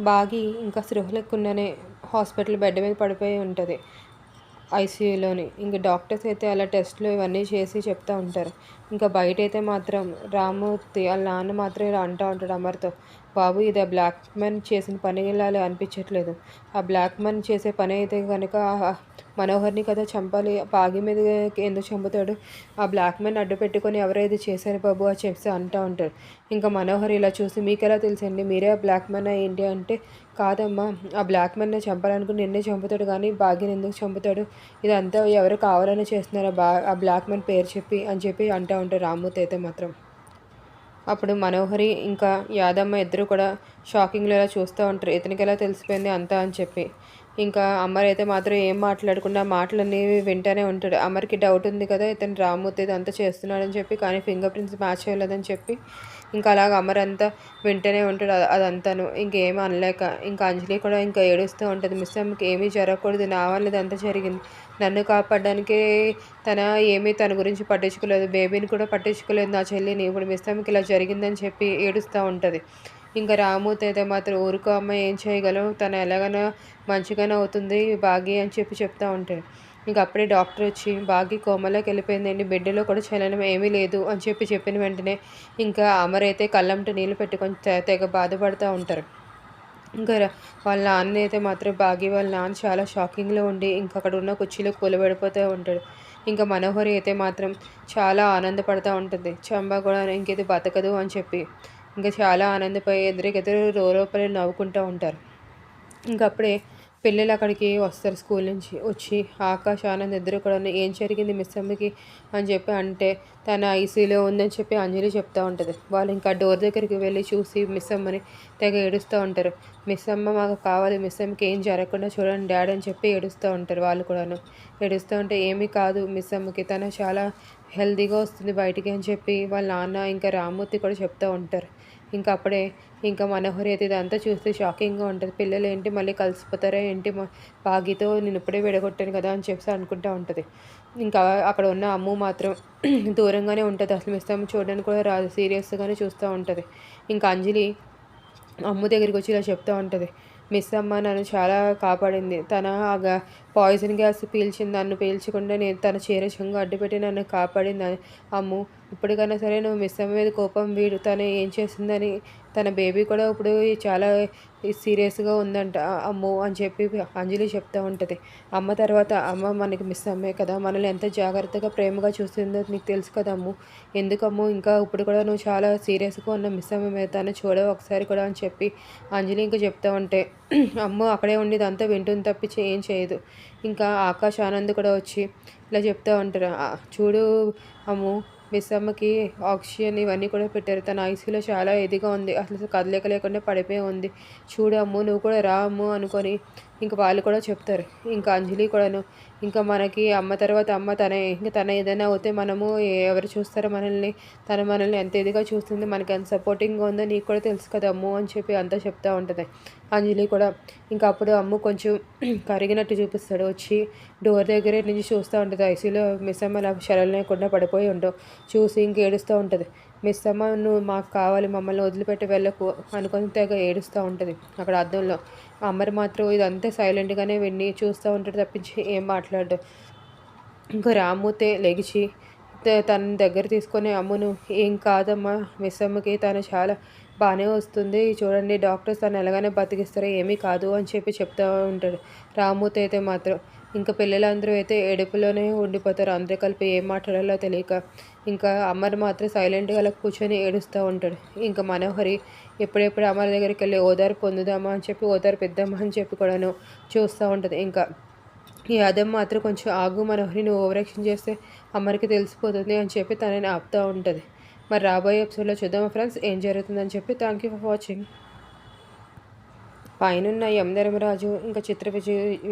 బాగి ఇంకా స్పృహ లేకుండానే హాస్పిటల్ బెడ్ మీద పడిపోయి ఉంటుంది. ఐసీయూలోని. ఇంకా డాక్టర్స్ అయితే అలా టెస్ట్లు ఇవన్నీ చేసి చెప్తూ ఉంటారు. ఇంకా బయట అయితే మాత్రం రామూర్తి వాళ్ళ నాన్న మాత్రం ఇలా అంటూ ఉంటాడు అమర్తో. బాబు ఇది ఆ బ్లాక్ మ్యాన్ చేసిన పని ఇలా అనిపించట్లేదు. ఆ బ్లాక్ మ్యాన్ చేసే పని అయితే కనుక మనోహర్ని కదా చంపాలి. బాగి మీద ఎందుకు చంపుతాడు? ఆ బ్లాక్ మ్యాన్ అడ్డు పెట్టుకొని ఎవరైతే చేశారు బాబు అని చెప్పి అంటూ ఉంటాడు. ఇంకా మనోహర్ ఇలా చూసి మీకు ఎలా తెలుసండి? మీరే ఆ బ్లాక్ మ్యాన్ ఏంటి అంటే కాదమ్మా ఆ బ్లాక్ మ్యాన్ని చంపాలనుకుని నిన్నే చంపుతాడు కానీ భాగ్యని ఎందుకు చంపుతాడు? ఇదంతా ఎవరు కావాలని చేస్తున్నారు ఆ బ్లాక్ మ్యాన్ పేరు చెప్పి అని చెప్పి అంటూ ఉంటే రామ్మూర్తి అయితే మాత్రం. అప్పుడు మనోహరి ఇంకా యాదమ్మ ఇద్దరు కూడా షాకింగ్లో ఇలా చూస్తూ ఉంటారు. ఇతనికి ఎలా తెలిసిపోయింది అంతా అని చెప్పి. ఇంకా అమర్ అయితే మాత్రం ఏం మాట్లాడకుండా మాటలన్నీ వింటూనే ఉంటాడు. అమర్కి డౌట్ ఉంది కదా ఇతను రామ్మూర్తి ఇదంతా చేస్తున్నాడని చెప్పి కానీ ఫింగర్ ప్రింట్స్ మ్యాచ్ చేయలేదని చెప్పి ఇంకా అలాగ అమర్ అంతా వింటూనే ఉంటాడు అదంతాను. ఇంకేం అనలేక ఇంకా అంజలి కూడా ఇంకా ఏడుస్తూ ఉంటుంది. మిస్ అమ్మకి ఏమీ జరగకూడదు నా వల్ల ఇదంతా జరిగింది. నన్ను కాపాడడానికి తన ఏమీ తన గురించి పట్టించుకోలేదు. బేబీని కూడా పట్టించుకోలేదు. నా చెల్లిని ఇప్పుడు మిస్ అమ్మకి ఇలా జరిగిందని చెప్పి ఏడుస్తూ ఉంటుంది. ఇంకా రామూర్తి అయితే మాత్రం ఊరుకో అమ్మ ఏం చేయగలం? తను ఎలాగైనా మంచిగానే అవుతుంది బాగి అని చెప్పి చెప్తూ ఉంటాడు. ఇంక అప్పుడే డాక్టర్ వచ్చి బాగి కోమలోకి వెళ్ళిపోయిందండి బిడ్డలో కూడా చలనం ఏమీ లేదు అని చెప్పి చెప్పిన వెంటనే ఇంకా అమరైతే అయితే కళ్ళంట నీళ్ళు పెట్టుకొని తెగ బాధపడుతూ ఉంటారు. ఇంకా వాళ్ళ నాన్న అయితే మాత్రం బాగి వాళ్ళ నాన్న చాలా షాకింగ్లో ఉండి ఇంకా అక్కడ ఉన్న కుర్చీలో కూలబడిపోతూ ఉంటాడు. ఇంకా మనోహరి అయితే మాత్రం చాలా ఆనందపడుతూ ఉంటుంది. చంబా కూడా ఇంకేది బతకదు అని చెప్పి ఇంకా చాలా ఆనందపోయి ఎదురుకెదురు రో నవ్వుకుంటూ ఉంటారు. ఇంకా అప్పుడే పిల్లలు అక్కడికి వస్తారు స్కూల్ నుంచి. వచ్చి ఆకాష్ ఆనంద్ ఇద్దరు కూడా ఏం జరిగింది మిస్ అమ్మకి అని చెప్పి అంటే తన ఐసీలో ఉందని చెప్పి అంజలి చెప్తూ ఉంటుంది. వాళ్ళు ఇంకా డోర్ దగ్గరికి వెళ్ళి చూసి మిస్ అమ్మని తెగ ఏడుస్తూ ఉంటారు. మిస్ అమ్మ మాకు కావాలి మిస్ అమ్మకి ఏం జరగకుండా చూడండి డాడీ అని చెప్పి ఏడుస్తూ ఉంటారు వాళ్ళు కూడాను. ఏడుస్తూ ఉంటే ఏమీ కాదు మిస్ అమ్మకి తను చాలా హెల్దీగా వస్తుంది బయటికి అని చెప్పి వాళ్ళ నాన్న ఇంకా రామ్మూర్తి కూడా చెప్తూ ఉంటారు. ఇంకా అప్పుడే ఇంకా మనోహరి అయితే ఇదంతా చూస్తే షాకింగ్గా ఉంటుంది. పిల్లలు ఏంటి మళ్ళీ కలిసిపోతారా ఏంటి బాగితో నేను ఇప్పుడే విడగొట్టాను కదా అని చెప్పి అనుకుంటూ ఉంటుంది. ఇంకా అక్కడ ఉన్న అమ్ము మాత్రం దూరంగానే ఉంటుంది. అసలు ఇస్తాము చూడడానికి కూడా రాదు. సీరియస్గానే చూస్తూ ఉంటుంది. ఇంకా అంజలి అమ్ము దగ్గరికి వచ్చి ఇలా చెప్తూ ఉంటుంది. మిస్ అమ్మ నన్ను చాలా కాపాడింది. తన ఆ పాయిజన్ గ్యాస్ పీల్చింది నన్ను పీల్చకుండా నేను తన చీర చెంగు అడ్డుపెట్టి నన్ను కాపాడింది. అమ్ము ఇప్పటికైనా సరే నువ్వు మిస్ అమ్మ మీద కోపం వీడు తను ఏం చేసిందని తన బేబీ కూడా ఇప్పుడు చాలా సీరియస్గా ఉందంట. అమ్ము అని చెప్పి అంజలి చెప్తూ ఉంటుంది. అమ్మ తర్వాత అమ్మ మనకి మిస్ అమ్మే కదా మనల్ని ఎంత జాగ్రత్తగా ప్రేమగా చూస్తుందో నీకు తెలుసు కదా అమ్ము. ఎందుకమ్ము ఇంకా ఇప్పుడు కూడా నువ్వు చాలా సీరియస్గా ఉన్న మిస్ అమ్మ మీద తను చూడవు ఒకసారి కూడా అని చెప్పి అంజలి ఇంకా చెప్తా ఉంటే అమ్మ అక్కడే ఉండి ఇదంతా వింటుంది తప్పించి ఏం చేయదు. ఇంకా ఆకాశ్ ఆనంద్ కూడా వచ్చి ఇలా చెప్తా ఉంటారు. చూడు అమ్ము మిస్ ఆక్సిజన్ ఇవన్నీ కూడా పెట్టారు. తన ఐసీలో చాలా ఇదిగా ఉంది. అసలు కదలిక లేకుండా పడిపోయి ఉంది. చూడమ్ము నువ్వు కూడా రా అమ్ము అనుకొని ఇంకా వాళ్ళు కూడా చెప్తారు. ఇంకా అంజలి కూడాను ఇంకా మనకి అమ్మ తర్వాత అమ్మ తనే ఇంకా తన ఏదైనా అవుతే మనము ఎవరు చూస్తారో మనల్ని తన మనల్ని ఎంత ఇదిగా చూస్తుంది మనకి ఎంత సపోర్టింగ్గా ఉందో నీకు కూడా తెలుసు కదా అమ్ము అని చెప్పి అంతా చెప్తూ ఉంటుంది. అంజలి కూడా ఇంకా అప్పుడు అమ్ము కొంచెం కరిగినట్టు చూపిస్తాడు. వచ్చి డోర్ దగ్గరే నుంచి చూస్తూ ఉంటుంది. ఐసీలో మిస్ అమ్మ నాకు శరలు లేకుండా పడిపోయి ఉండవు చూసి ఇంక ఏడుస్తూ ఉంటుంది. మిస్ అమ్మ నువ్వు మాకు కావాలి మమ్మల్ని వదిలిపెట్టి వెళ్ళకు అనుకొని తెగ ఏడుస్తూ ఉంటుంది అక్కడ అద్దంలో. అమ్మరు మాత్రం ఇదంతా సైలెంట్గానే విని చూస్తూ ఉంటాడు తప్పించి ఏం మాట్లాడు ఇంకా రామ్మూతే లెగిచి తన దగ్గర తీసుకొని అమ్మును ఏం కాదమ్మా మిస్ అమ్మకి తను చాలా బాగానే వస్తుంది. చూడండి డాక్టర్స్ తను ఎలాగైనా బతికిస్తారో ఏమీ కాదు అని చెప్పి చెప్తూ ఉంటాడు. రామ్మూత అయితే మాత్రం ఇంకా పిల్లలందరూ అయితే ఏడుపులోనే ఉండిపోతారు. అందరూ కలిపి ఏం మాట్లాడాలో తెలియక ఇంకా అమర్ మాత్రం సైలెంట్గా అలా కూర్చొని ఏడుస్తూ ఉంటాడు. ఇంకా మనోహరి ఎప్పుడెప్పుడు అమర్ దగ్గరికి వెళ్ళి ఓదారు పొందుదామా అని చెప్పి ఓదారు పెద్దామా అని చెప్పి కూడాను చూస్తూ ఉంటుంది. ఇంకా ఈ అదం మాత్రం కొంచెం ఆగు మనోహరి నువ్వు ఓవరాక్షన్ చేస్తే అమ్మరికి తెలిసిపోతుంది అని చెప్పి తనని ఆపుతూ ఉంటుంది. మరి రాబోయే ఎపిసోడ్లో చూద్దామా ఫ్రెండ్స్? ఏం జరుగుతుందని చెప్పి థ్యాంక్ యూ ఫర్ వాచింగ్. పైనున్న యమధర్మరాజు ఇంకా చిత్ర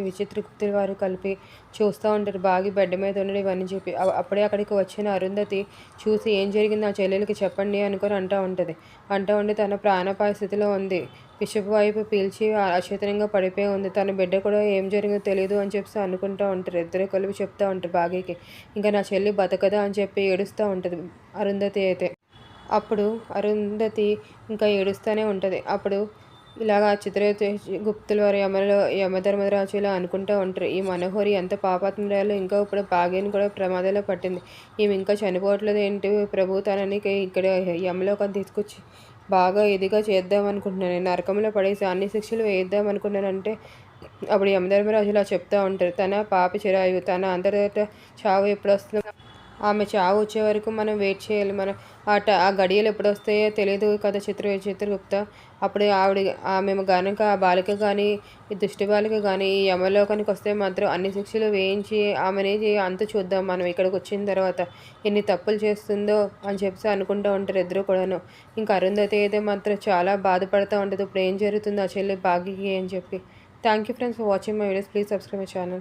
విచిత్రగుప్తుల వారు కలిపి చూస్తూ ఉంటారు. బాగి బెడ్ మీద ఉండడం ఇవన్నీ చెప్పి. అప్పుడే అక్కడికి వచ్చిన అరుంధతి చూసి ఏం జరిగింది? నా చెల్లెలకి చెప్పండి అనుకొని అంటూ ఉంటుంది. అంటూ ఉండి తన ప్రాణపాయ స్థితిలో ఉంది. పిషపు వైపు పీల్చి అచేతనంగా పడిపోయి ఉంది. తన బిడ్డ కూడా ఏం జరిగిందో తెలియదు అని చెప్పి అనుకుంటూ ఉంటారు. ఇద్దరు కలిపి చెప్తూ ఉంటారు బాగీకి. ఇంకా నా చెల్లి బతకదా అని చెప్పి ఏడుస్తూ ఉంటుంది అరుంధతి అయితే. అప్పుడు అరుంధతి ఇంకా ఏడుస్తూనే ఉంటుంది. అప్పుడు ఇలాగా చిత్రయుత గుప్తుల వారి యమలో యమధర్మరాజు ఇలా అనుకుంటూ ఉంటారు. ఈ మనోహరి ఎంత పాపాత్మరాలు ఇంకా ఇప్పుడు భాగ్యని కూడా ప్రమాదంలో పట్టింది. ఈమె ఇంకా చనిపోవట్లేదు ఏంటి? ప్రభు తనని ఇక్కడ యమలోకం తీసుకొచ్చి బాగా ఇదిగా చేద్దాం అనుకుంటున్నాను నరకంలో పడేసి అన్ని శిక్షలు వేద్దాం అనుకున్నానంటే అప్పుడు యమధర్మరాజు ఇలా చెప్తూ ఉంటారు. తన పాప చిరాయు తన అంతర్గత చావు ఎప్పుడు వస్తుందో ఆమె చావు వచ్చే వరకు మనం వెయిట్ చేయాలి. మనం ఆ ట ఆ గడియలు ఎప్పుడు వస్తాయో తెలియదు కదా చిత్ర చిత్రగుప్త అప్పుడు ఆవిడ ఆమె గనక ఆ బాలిక కానీ ఈ దుష్టి బాలిక కానీ ఈ యమలోకానికి వస్తే మాత్రం అన్ని శిక్షలు వేయించి ఆమెనే అంత చూద్దాం. మనం ఇక్కడికి వచ్చిన తర్వాత ఎన్ని తప్పులు చేస్తుందో అని చెప్పి అనుకుంటూ ఉంటారు ఇద్దరు కూడాను. ఇంకా అరుంధతి అయితే మాత్రం చాలా బాధపడుతూ ఉంటుంది. ఇప్పుడు ఏం జరుగుతుందో ఆ చెల్లి బాగికి అని చెప్పి. Thank you friends for watching my videos please subscribe my channel